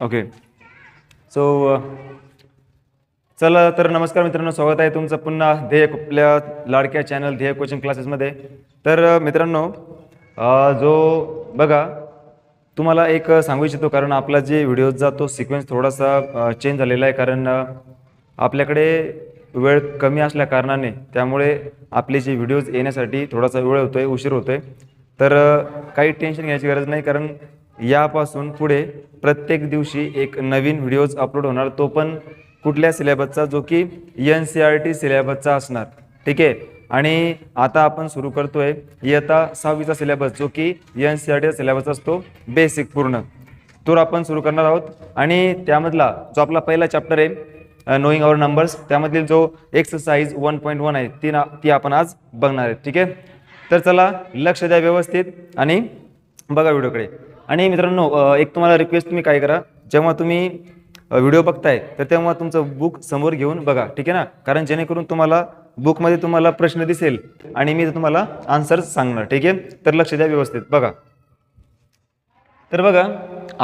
Okay so uh, चला तर नमस्कार मित्रांनो स्वागत आहे तुमचं पुन्हा ध्येय आपल्या लाडक्या चॅनल ध्येय कोचिंग क्लासेसमध्ये तर uh, मित्रांनो uh, जो बघा तुम्हाला एक सांगू इच्छितो कारण आपला जे व्हिडिओजचा तो सिक्वेन्स थोडासा चेंज झालेला आहे कारण आपल्याकडे वेळ कमी असल्या कारणाने त्यामुळे आपले जे व्हिडिओज येण्यासाठी थोडासा वेळ होतो आहे उशीर होतो आहे तर काही टेन्शन घ्यायची गरज नाही कारण यापासून पुढे प्रत्येक दिवशी एक नवीन व्हिडिओज अपलोड होणार. तो पण कुठल्या सिलेबसचा? जो की एन सी आर टी सिलेबसचा असणार. ठीक आहे? आणि आता आपण सुरू करतोय इयत्ता सहावीचा सिलेबस जो की एन सी आर टीचा सिलेबस असतो बेसिक पूर्ण. तो आपण सुरू करणार आहोत. आणि त्यामधला जो आपला पहिला चॅप्टर आहे नोईंग अवर नंबर्स त्यामधील जो एक्सरसाइज वन पॉईंट वन आहे ती ना ती आपण आज बघणार आहे ठीक आहे? तर चला लक्ष द्या व्यवस्थित. आणि बघा व्हिडिओकडे. आणि मित्रांनो एक तुम्हाला रिक्वेस्ट तुम्ही काय करा जेव्हा तुम्ही व्हिडिओ बघताय तर तेव्हा तुमचं बुक समोर घेऊन बघा ठीक आहे ना? कारण जेणेकरून तुम्हाला बुकमध्ये तुम्हाला प्रश्न दिसेल आणि मी तुम्हाला आन्सर सांगणार ठीक आहे? तर लक्ष द्या व्यवस्थित बघा. तर बघा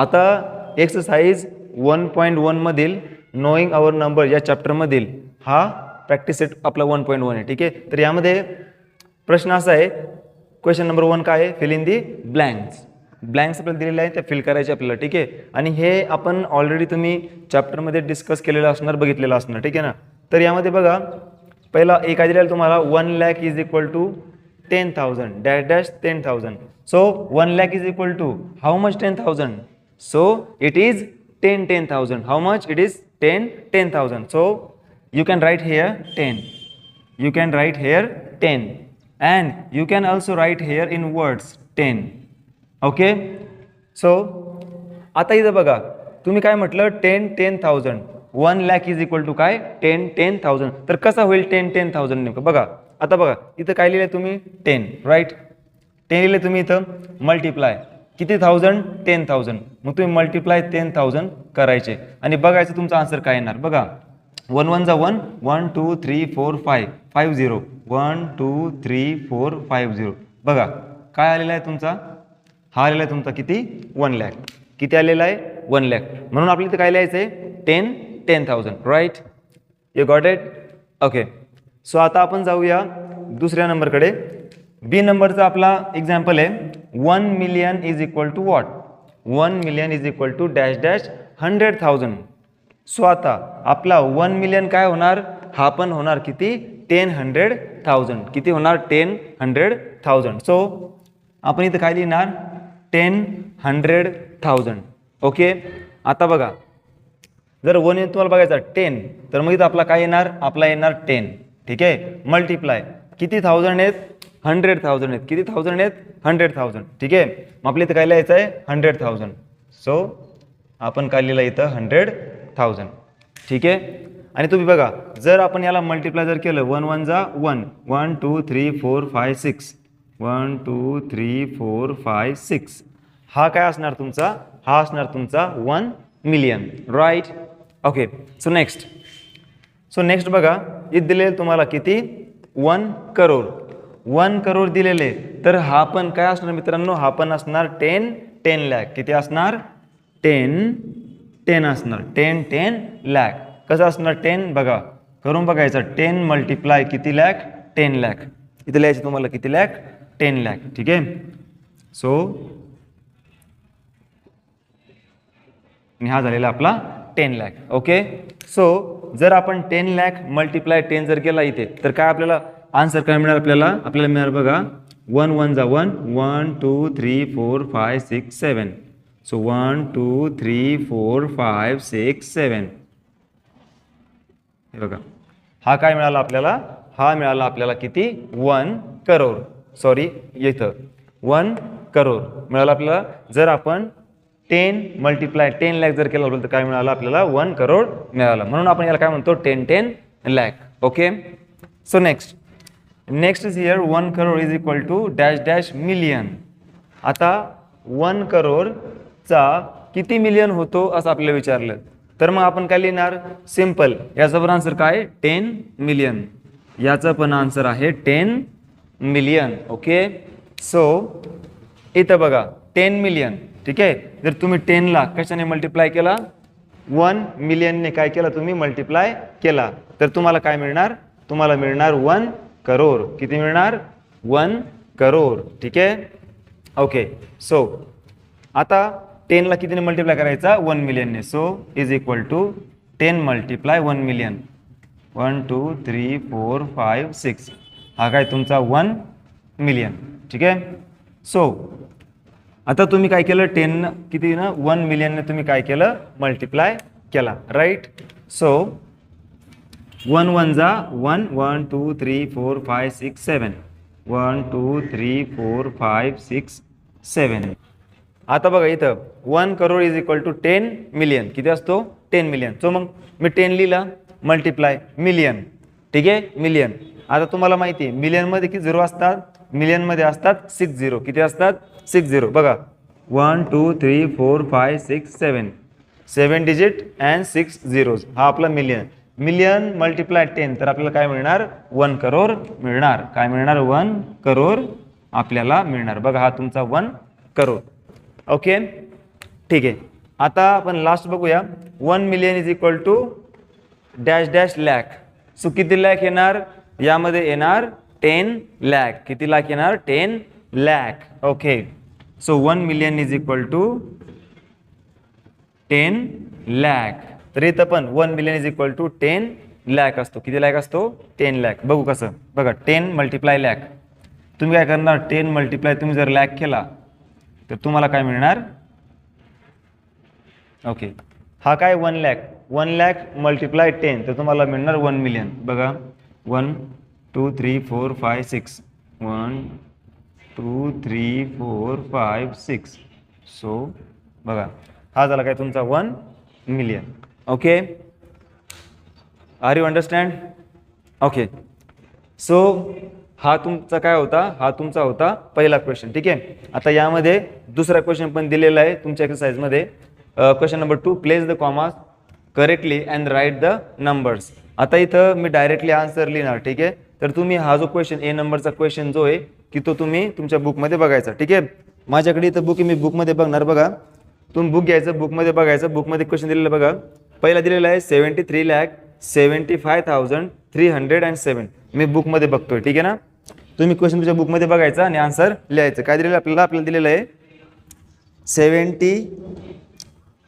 आता एक्सरसाइज वन पॉईंट वनमधील नोईंग आवर नंबर या चॅप्टरमधील हा प्रॅक्टिस सेट आपला वन पॉईंट वन आहे ठीक आहे? तर यामध्ये प्रश्न असा आहे क्वेश्चन नंबर वन काय आहे? Fill in the blanks blanks आपल्याला दिलेले आहे त्या फिल करायचे आपल्याला ठीक आहे? आणि हे आपण ऑलरेडी तुम्ही चॅप्टरमध्ये डिस्कस केलेलं असणार बघितलेलं असणार ठीक आहे ना? तर यामध्ये बघा पहिला एक काय दिलेला तुम्हाला one lakh is equal to ten thousand dash dash ten thousand so one lakh is equal to how much ten thousand so it is ten ten thousand how much it is ten ten thousand so you can write here ten you can write here ten and you can also write here in words ten okay so आता इथं बघा. तुम्ही काय म्हटलं? Ten ten thousand one lakh is equal to काय? Ten ten thousand तर कसा होईल टेन टेन थाउजंड नेमकं? बघा. आता बघा. इथं काय लिहिलं तुम्ही? टेन राईट टेन लिहिले तुम्ही इथं? मल्टिप्लाय किती थाउजंड टेन थाउजंड मग तुम्ही मल्टिप्लाय टेन थाउजंड करायचे. आणि बघायचं तुमचा आन्सर काय येणार? बघा. वन वन जा one one two three four five five zero one two three four five zero बघा. काय आलेला आहे तुमचा? हा आलेला आहे तुमचा किती? वन लॅक किती आलेला आहे? वन लॅक म्हणून आपल्याला इथं काय लिहायचं आहे? Ten ten thousand right you got it okay so आता आपण जाऊया दुसऱ्या नंबरकडे. बी नंबरचा आपला एक्झाम्पल आहे. One million is equal to what one million is equal to dash dash hundred thousand so आता आपला वन मिलियन काय होणार? हा पण होणार किती? टेन हंड्रेड थाउजंड किती होणार? टेन हंड्रेड थाउजंड सो आपण इथं काय लिहिणार? टेन हंड्रेड थाउजंड ओके आता बघा. जर वन येऊन तुम्हाला बघायचा टेन तर मग इथं आपला काय येणार? आपला येणार टेन ठीक आहे? मल्टिप्लाय किती थाउजंड आहेत? हंड्रेड थाउजंड आहेत. किती थाउजंड आहेत? हंड्रेड थाउजंड ठीक आहे? मग आपल्या इथं काय लिहायचं आहे? हंड्रेड थाउजंड सो आपण काय लिहिलं इथं? हंड्रेड थाउजंड ठीक आहे? आणि तुम्ही बघा जर आपण याला मल्टिप्लाय जर केलं वन वन जा one one two three four five six one two three four five six. हा काय असणार तुमचा? हा असणार तुमचा one million. Right okay so next so next बघा इथ दिलेलं तुम्हाला किती? वन करोड. वन करोड दिलेले. तर हा पण काय असणार मित्रांनो? हा पण असणार टेन टेन लॅक किती असणार? टेन टेन असणार. टेन टेन लॅक कसं असणार टेन? बघा. करून बघायचं. टेन मल्टिप्लाय किती लॅक टेन लॅक इथं लिहायचं तुम्हाला किती लॅक टेन लॅक ठीक आहे सो आणि हा झालेला आपला टेन लॅक ओके सो जर आपण टेन लॅक मल्टिप्लाय टेन जर केला इथे तर काय आपल्याला आन्सर काय मिळणार आपल्याला? आपल्याला मिळणार बघा वन वन जा one one two three four five six seven so one two three four five six seven हे बघा. हा काय मिळाला आपल्याला? हा मिळाला आपल्याला किती? वन करोड सॉरी इथं. वन करोड मिळालं आपल्याला. जर आपण टेन मल्टिप्लाय टेन लॅक जर केलं तर काय मिळालं? आपल्याला वन करोड मिळालं. म्हणून आपण याला काय म्हणतो? Ten ten lakh okay so next next is here one crore is equal to dash dash million आता वन करोडचा किती मिलियन होतो असं आपल्याला विचारलं. तर मग आपण काय लिहिणार? सिंपल याचा पण आन्सर काय? टेन मिलियन याचा पण आन्सर आहे टेन मिलियन ओके सो इथं बघा टेन मिलियन ठीक आहे? जर तुम्ही टेनला कशाने मल्टिप्लाय केला? वन मिलियनने काय केलं तुम्ही? मल्टिप्लाय केला. तर तुम्हाला काय मिळणार? तुम्हाला मिळणार वन करोड किती मिळणार? वन करोड ठीक आहे? ओके सो आता टेनला कितीने मल्टिप्लाय करायचा? One मिलियनने so is equal to ten multiply one million one two three four five six हा काय तुमचा वन मिलियन ठीक आहे? सो आता तुम्ही काय केलं? टेन किती ना? वन मिलियनने तुम्ही काय केलं? मल्टिप्लाय केला. राईट सो वन वन जा one one two three four five six seven one two three four five six seven आता बघा इथं one crore is equal to ten million किती असतो? टेन मिलियन सो मग मी टेन लिहिला. मल्टिप्लाय मिलियन ठीक आहे? मिलियन आता तुम्हाला माहिती आहे मिलियनमध्ये किती झिरो असतात? मिलियनमध्ये असतात सिक्स झिरो किती असतात? सिक्स झिरो बघा. One two three four five six seven seven digit and six zeros हा आपला मिलियन मिलियन मल्टिप्लाय टेन तर आपल्याला काय मिळणार? वन करोड मिळणार. काय मिळणार? वन करोड आपल्याला मिळणार. बघा हा तुमचा वन करोड ओके ठीक आहे. आता आपण लास्ट बघूया. One million is equal to dash dash lakh so किती लॅक येणार? यामध्ये येणार टेन लॅक किती लाख येणार? Ten lakh okay so one million is equal to ten lakh तर इथं पण one million is equal to ten lakh असतो. किती लॅक असतो? टेन लॅक बघू कसं. बघा टेन मल्टिप्लाय लॅक तुम्ही काय करणार? टेन मल्टिप्लाय तुम्ही जर लॅक केला तर तुम्हाला काय मिळणार? ओके हा काय? One lakh one lakh multiply ten तर तुम्हाला मिळणार वन मिलियन बघा. One two three four five six one two three four five six so बघा हा झाला काय तुमचा? One million okay are you understand okay so हा तुमचा काय होता? हा तुमचा होता पहिला क्वेश्चन ठीक आहे? आता यामध्ये दुसरा क्वेश्चन पण दिलेला आहे तुमच्या एक्सरसाइजमध्ये question number two place the commas correctly and write the numbers आता इथं मी डायरेक्टली आन्सर लिहिणार ठीक आहे? तर तुम्ही हा जो क्वेश्चन ए नंबरचा क्वेश्चन जो आहे की तो तुम्ही तुमच्या बुकमध्ये बघायचा ठीक आहे? माझ्याकडे इथं बुक आहे मी बुकमध्ये बघणार बघा. तुम्ही बुक घ्यायचं बुकमध्ये बघायचं बुकमध्ये क्वेश्चन दिलेलं बघा. पहिला दिलेला आहे seventy three lakh seventy five thousand three hundred and seven मी बुकमध्ये बघतोय ठीक आहे ना? तुम्ही क्वेश्चन तुमच्या बुकमध्ये बघायचा आणि आन्सर लिहायचं. काय दिलेलं आपल्याला आपल्याला दिलेलं आहे seventy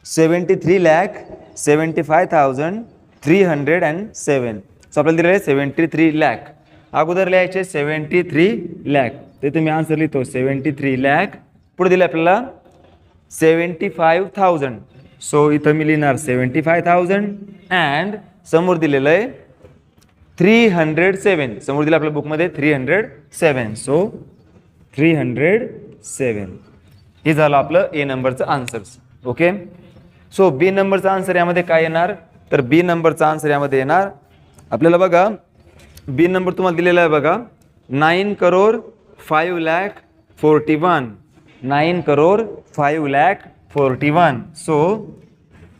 seventy three lakh seventy five thousand three hundred and seven so आपल्याला दिलेलं आहे सेवन्टी थ्री लॅक अगोदर लिहायचे सेवन्टी थ्री लॅक ते तुम्ही आन्सर लिहितो सेवन्टी थ्री लॅक पुढे दिले आपल्याला सेवन्टी फाईव्ह थाउजंड सो इथं मी लिहिणार सेवन्टी फाय थाउजंड अँड समोर दिलेलं आहे थ्री हंड्रेड सेवन समोर दिलं आपल्या बुकमध्ये three hundred seven so three hundred seven हे झालं आपलं ए नंबरचं आन्सर्स ओके सो बी नंबरचा आन्सर यामध्ये काय येणार? तर बी नंबरचा आन्सर यामध्ये येणार. आपल्याला बघा बी नंबर तुम्हाला दिलेला आहे बघा. Nine crore five lakh forty one nine crore five lakh forty one so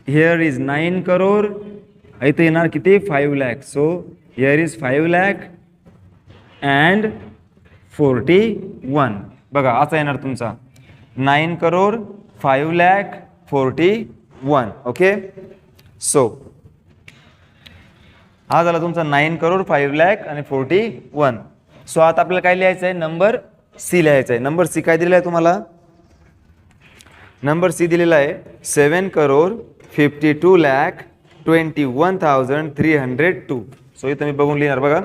here is nine crore इथं येणार किती? Five lakh so here is five lakh and forty one बघा असा येणार तुमचा. Nine crore five lakh forty one okay so हा झाला तुमचा नाईन करोड फाईव्ह लॅक आणि फोर्टी वन सो आता आपल्याला काय लिहायचं आहे नंबर सी लिहायचा आहे नंबर सी काय दिलेला आहे तुम्हाला? नंबर सी दिलेला आहे seven crore fifty two lakh twenty one thousand three hundred two so इथं मी बघून लिहिणार बघा.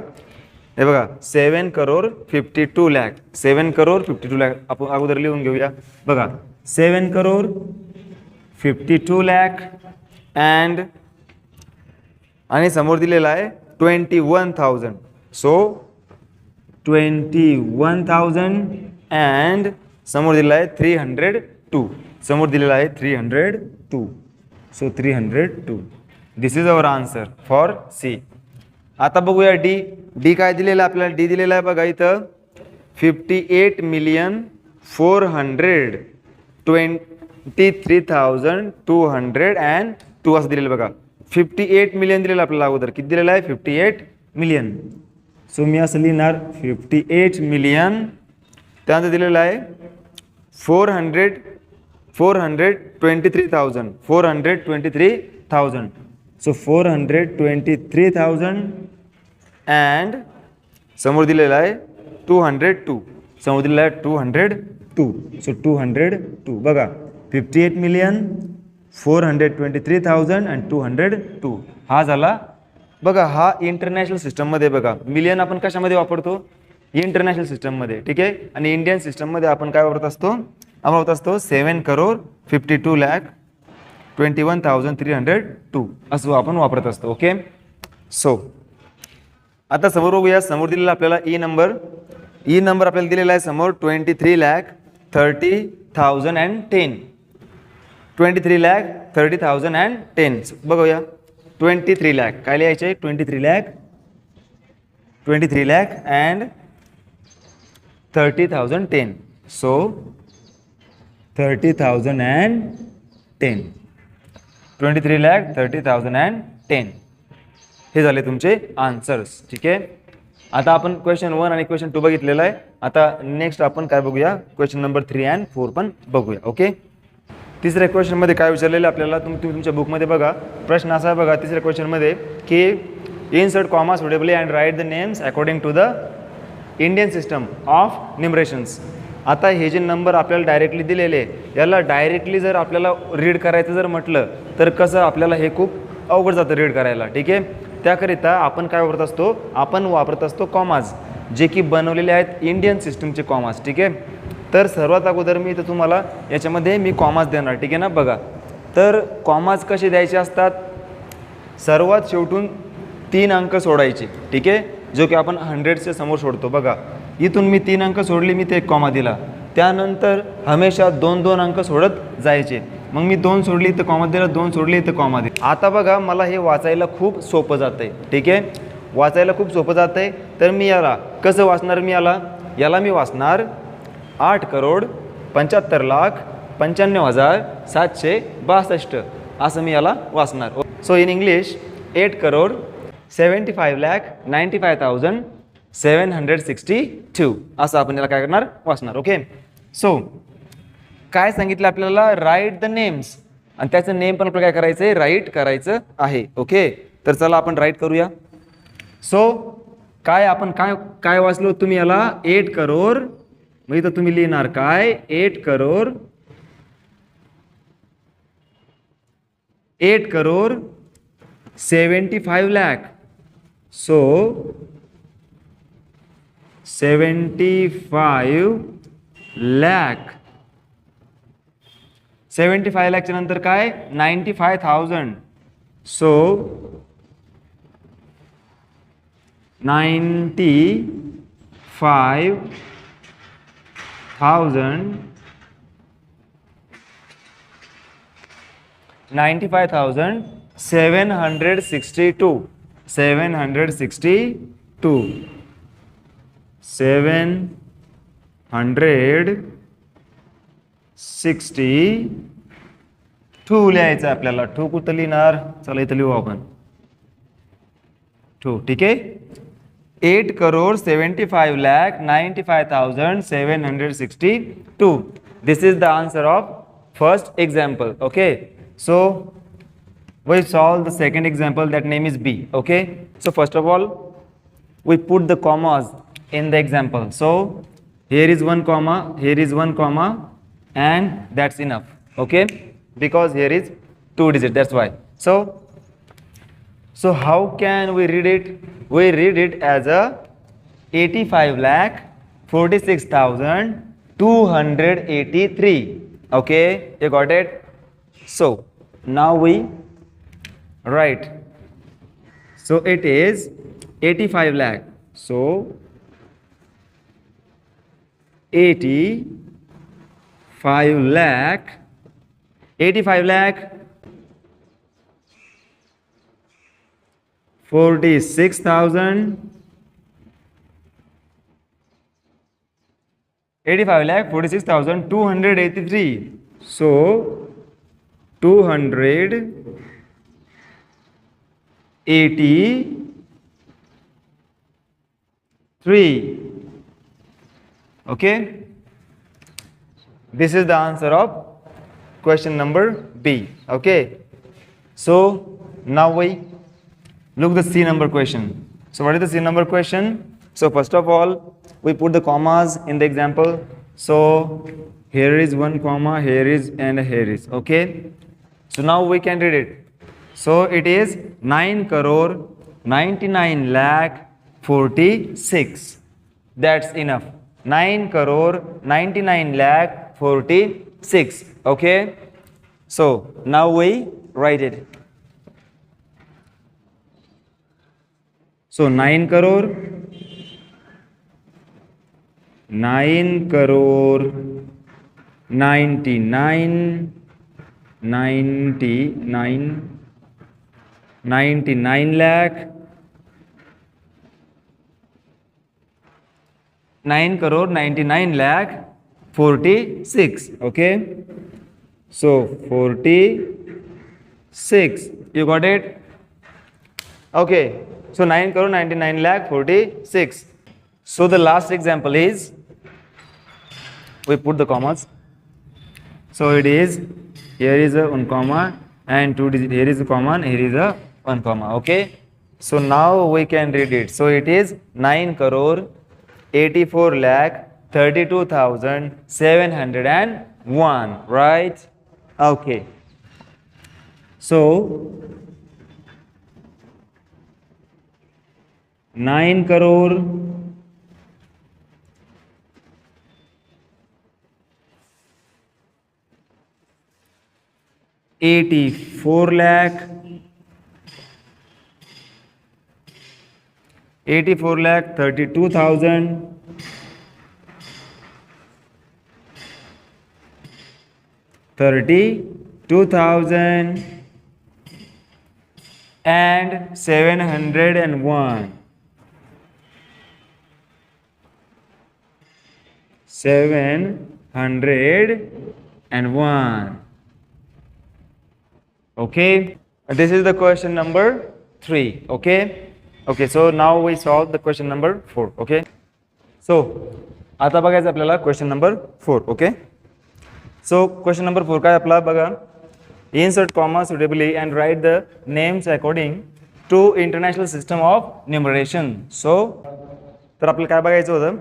हे बघा seven crore fifty two lakh seven crore fifty two lakh आपण अगोदर लिहून घेऊया. बघा seven crore fifty two lakh and आणि समोर दिलेला आहे twenty one thousand so twenty one thousand and समोर दिलेला आहे थ्री हंड्रेड टू समोर दिलेला आहे three hundred two so three hundred two this is our answer for C आता बघूया डी डी काय दिलेलं आहे आपल्याला? डी दिलेलं आहे बघा इथं. Fifty eight million four hundred twenty three thousand two hundred and two असं दिलेलं बघा. फिफ्टी एट मिलियन दिलेलं आपल्याला अगोदर. किती दिलेलं आहे? फिफ्टी एट मिलियन सो मी असं लिहिणार फिफ्टी एट मिलियन त्यानंतर दिलेलं आहे four hundred four hundred twenty three thousand four hundred twenty three thousand so four hundred twenty three thousand and समोर दिलेलं आहे टू हंड्रेड टू समोर दिलेलं आहे two hundred two so two hundred two बघा fifty eight million four hundred twenty three thousand and two hundred two. हा झाला. बघा हा इंटरनॅशनल सिस्टममध्ये बघा मिलियन आपण कशामध्ये वापरतो? इंटरनॅशनल सिस्टममध्ये ठीक आहे? आणि इंडियन सिस्टममध्ये आपण काय वापरत असतो? आपण वापरत असतो seven crore fifty two lakh twenty one thousand three hundred two असं आपण वापरत असतो ओके सो आता समोर बघूया समोर दिलेला आपल्याला ई नंबर ई नंबर आपल्याला दिलेला आहे समोर twenty three lakh thirty thousand and ten twenty three lakh thirty thousand and ten बघूया. ट्वेंटी थ्री लॅक काय लिहायचे twenty three lakh twenty three lakh and thirty thousand ten so thirty thousand and ten twenty three lakh thirty thousand and ten हे झाले तुमचे answers ठीक आहे? आता आपण क्वेश्चन वन आणि क्वेश्चन टू बघितलेलं आहे. आता नेक्स्ट आपण काय बघूया? Question number three and four पण बघूया. ओके तिसऱ्या क्वेश्चनमध्ये काय विचारलेलं आहे आपल्याला? तुम तुम्ही तुमच्या बुकमध्ये बघा. प्रश्न असा आहे बघा तिसऱ्या क्वेश्चनमध्ये की insert comma suitably and write the names according to the Indian system of numerations आता हे जे नंबर आपल्याला डायरेक्टली दिलेले याला डायरेक्टली जर आपल्याला रीड करायचं जर म्हटलं तर कसं आपल्याला हे खूप अवघड जातं रीड करायला ठीक आहे? त्याकरिता आपण काय वापरत असतो? आपण वापरत असतो कॉमाज जे की बनवलेले आहेत इंडियन सिस्टमचे कॉमाज ठीक आहे? तर सर्वात अगोदर मी इथं तुम्हाला याच्यामध्ये मी कॉमाज देणार ठीक आहे ना? बघा. तर कॉमाज कसे द्यायचे असतात? सर्वात शेवटून तीन अंक सोडायचे ठीक आहे? जो की आपण हंड्रेडच्या समोर सोडतो बघा. इथून मी तीन अंक सोडली मी ते एक कॉमा दिला. त्यानंतर हमेशा दोन दोन अंक सोडत जायचे. मग मी दोन सोडली इथं कॉमा दिला दोन सोडली इथं कॉमा दिला. आता बघा मला हे वाचायला खूप सोपं जातं आहे ठीक आहे? वाचायला खूप सोपं जातं आहे तर मी याला कसं वाचणार मी याला? याला मी वाचणार आठ करोड पंच्याहत्तर लाख पंच्याण्णव हजार सातशे बासष्ट असं मी याला वाचणार. So in English eight crore seventy five lakh ninety five thousand seven hundred sixty two असं आपण याला काय करणार? वाचणार. ओके सो काय सांगितलं आपल्याला? राईट द नेम्स आणि त्याचं नेम पण आपल्याला काय करायचं आहे राईट करायचं आहे. ओके तर चला आपण राईट करूया. सो काय आपण काय काय वाचलो तुम्ही याला? एट करोड मग इथं तुम्ही लिहिणार काय? Eight crore eight crore seventy five lakh. So seventy five lakh. Seventy five लॅकच्या नंतर काय? Ninety five thousand. So ninety five thousand ninety five thousand seven hundred sixty two. Seven hundred sixty two. Seven hundred sixty two. लिहायचं आहे आपल्याला. To कुठं लिहिणार चला इथं लिहू आपण. टू ठीक आहे? eight crore seventy five lakh ninety five thousand seven hundred sixty two this is the answer of first example okay so we solve the second example that name is b okay so first of all we put the commas in the example so here is one comma here is one comma and that's enough okay because here is two digit that's why so so how can we read it We read it as a 85 lakh 46283 okay you got it so now we Right. So it is 85 lakh. So 85 lakh. 85 lakh. 46,000. 85 lakh 46,283. So 200 83 okay this is the answer of question number B. Okay. So now we look the C number question. So what is the C number question? So first of all, we put the commas in the example. So here is one comma, here is and here is. Okay. So now we can read it. So it is 9 crore 99 lakh 46. That's enough. 9 crore 99 lakh 46. Okay. So now we write it. So nine crore nine crore ninety nine ninety nine ninety nine lakh nine crore ninety nine lakh forty six okay so forty six you got it okay so 9 crore 99 lakh 46 so the last example is we put the commas. So it is here is a one comma and two digit here is a comma and here is a one comma okay? So now we can read it. So it is 9 crore 84 lakh 32,701 right? Okay. So nine crore eighty four lakh eighty four lakh thirty two thousand thirty two thousand and seven hundred and one. Seven hundred and one. Okay, this is the question number three. Okay, okay. So now we solve the question number four. Okay. So आता बघायचं आपल्याला question number four okay so question number four काय आपला बघा insert comma suitably and write the names according to international system of numeration so तर आपल्याला काय बघायचं होतं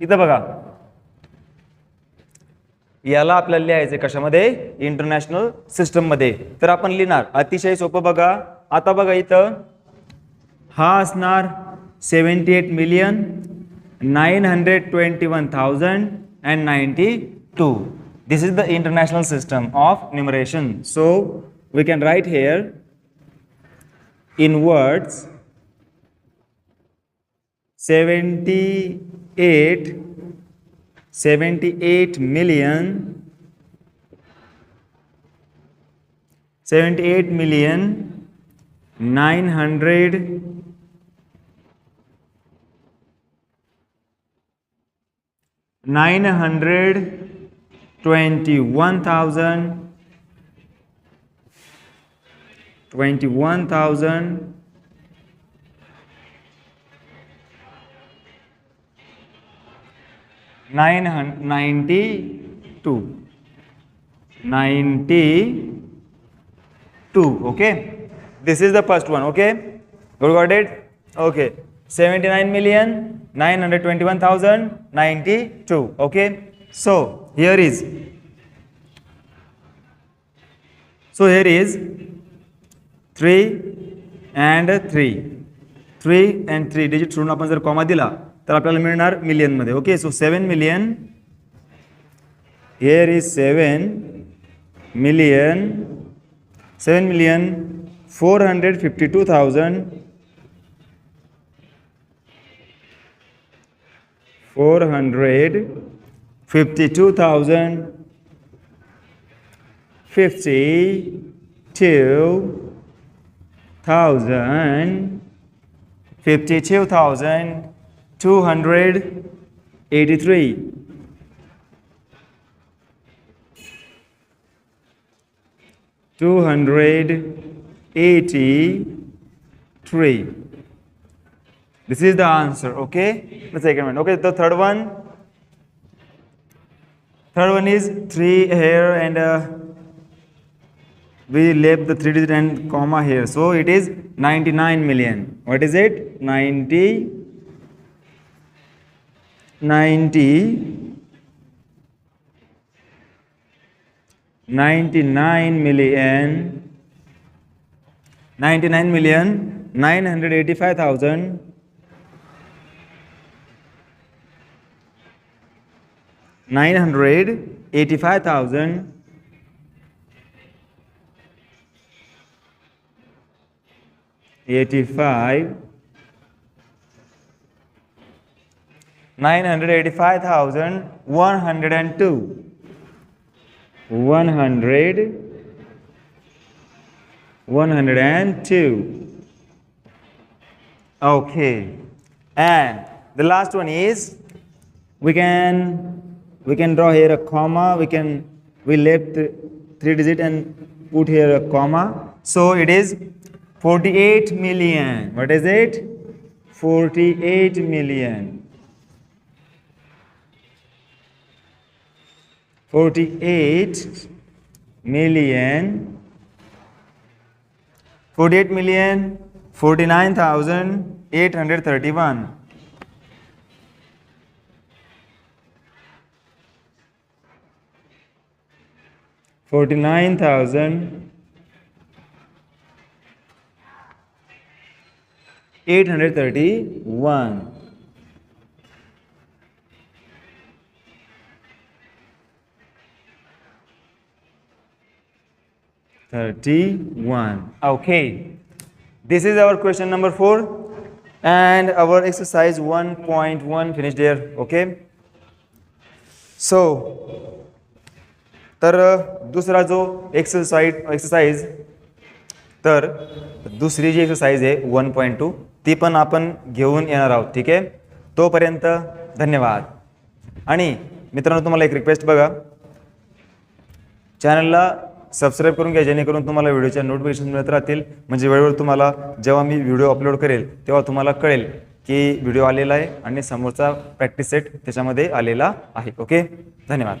इथं बघा. याला आपल्याला लिहायचं कशामध्ये? इंटरनॅशनल सिस्टममध्ये तर आपण लिहिणार अतिशय सोपं बघा. आता बघा इथं. हा असणार seventy eight million nine hundred twenty one thousand and ninety two this is the international system of numeration so we can write here in words seventy eight seventy eight million seventy eight million nine hundred nine hundred twenty one thousand twenty one thousand ninety two ninety two okay this is the first one okay you got it okay 79 million 921,092 okay so here is so here is 3 and 3 3 and 3 digit सोडून आपण जर comma दिला तर आपल्याला मिळणार मिलियनमध्ये. Okay so seven million here is seven million seven million four hundred fifty two thousand four hundred fifty two thousand fifty two thousand fifty two thousand 283 283 this is the answer okay? The second one okay the third one. Third one is 3 here and uh, we left the 3 digit and comma here. So it is 99 million. What is it? 90 90 99 million. 99 million 985,000 985,000 85 985,102 100 102 okay. And the last one is we can we can draw here a comma. We can we left three digit and put here a comma. So it is 48 million. What is it? 48 million 48 million 48 million 49,831 49,000 831 31 okay. This is our question number 4 and our exercise 1.1 finished there. Okay? So तर uh, दुसरा जो exercise exercise तर दुसरी जी exercise आहे one point two ती पण आपण घेऊन येणार आहोत. ठीक आहे? तोपर्यंत धन्यवाद. आणि मित्रांनो तुम्हाला एक रिक्वेस्ट बघा. चॅनलला सबस्क्राईब करून घ्या जेणेकरून तुम्हाला व्हिडिओच्या नोटिफिकेशन मिळत राहतील. म्हणजे वेळेवर तुम्हाला जेव्हा मी व्हिडिओ अपलोड करेल तेव्हा तुम्हाला कळेल की व्हिडिओ आलेला आहे आणि समोरचा प्रॅक्टिस सेट त्याच्यामध्ये आलेला आहे. ओके धन्यवाद.